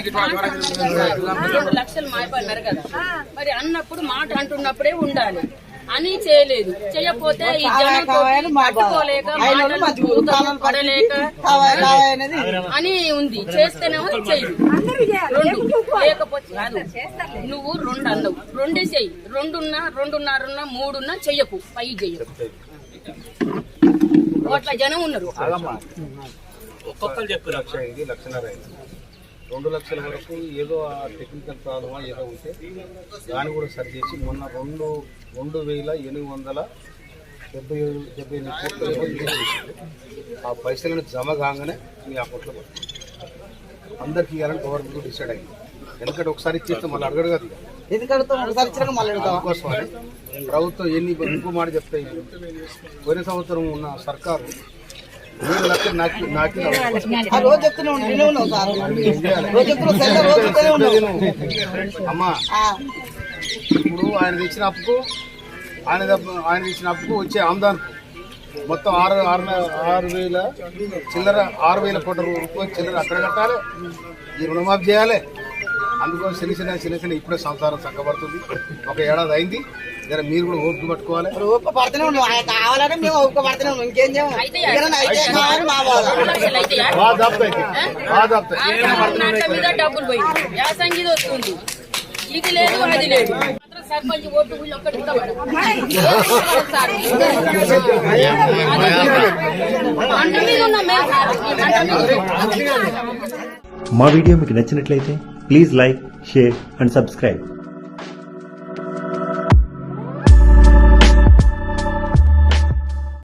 రెండు లక్షలు మాయపడినారు కదా. మరి అన్నప్పుడు మాట అంటున్నప్పుడే ఉండాలి. అని చేయలేదు. చేయకపోతే ఈ జనంతో పట్టుకోలేక పడలేక అని ఉంది. చేస్తేనేమో చెయ్యి రెండు. లేకపోతే నువ్వు రెండు అన్నావు. రెండే చెయ్యి రెండున్నా రెండున్నరున్నా మూడున్నా చెయ్యకు. పై చెయ్యకు. అట్లా జనం ఉన్నారు. ఒక్కొక్కరు చెప్పు లక్ష లక్షన్నర అయింది రెండు లక్షల వరకు ఏదో ఆ టెక్నికల్ ప్రాబ్లమా ఏదో ఉంటే దాన్ని కూడా సరి చేసి మొన్న రెండు రెండు వేల ఎనిమిది వందల డెబ్బై ఏడు డెబ్బై ఎనిమిది కోట్ల ఆ పైసలను జమ కాగానే మీ అకౌంట్లో పడుతుంది. అందరికి ఇవ్వాలని గవర్నమెంట్ డిసైడ్ అయింది. ఎందుకంటే ఒకసారి ఇచ్చేస్తే మళ్ళీ అడగడు కదా అందుకోసమని ప్రభుత్వం ఎన్ని ఇంకో మాట చెప్తాయి పోయిన సంవత్సరం ఉన్న సర్కారు రోజు చెప్తూనే ఉండి ఉన్నావు సార్ రోజు చెప్తున్నావు సెల్ రోజు చెప్తూనే ఉన్నావు అమ్మా ఇప్పుడు ఆయన తెచ్చిన అప్పుకు ఆయన ఆయన తెచ్చిన అప్పుకు వచ్చే ఆమ్దాన్కు మొత్తం ఆరు ఆరు ఆరు వేల చిల్లర ఆరు వేల కోట్ల రూపాయలు చిల్లర అక్కడ కట్టాలి ఈ రుణమాఫీ చేయాలి అందుకోసం చిన్న చిన్న చిన్న చిన్న ఇప్పుడే సంసారం చక్కబడుతుంది ఒక ఏడాది అయింది జర మీరు కూడా ఓపిక పట్టుకోవాలి. ఒక్క పడుతూనే ఆయన కావాలని మేము ఒక్క పడుతూనే ఉన్నాం. ఇంకేం చేయము అయితే కావాలి మా బాధ డబ్బులు ఇది వస్తుంది. ఇది లేదు అది లేదు. సర్పంచ్ ఓటు వీళ్ళు ఒక్కటి మీద ఉన్నాం మేము ఉన్నాం. మా వీడియో మీకు నచ్చినట్లయితే please like share and subscribe.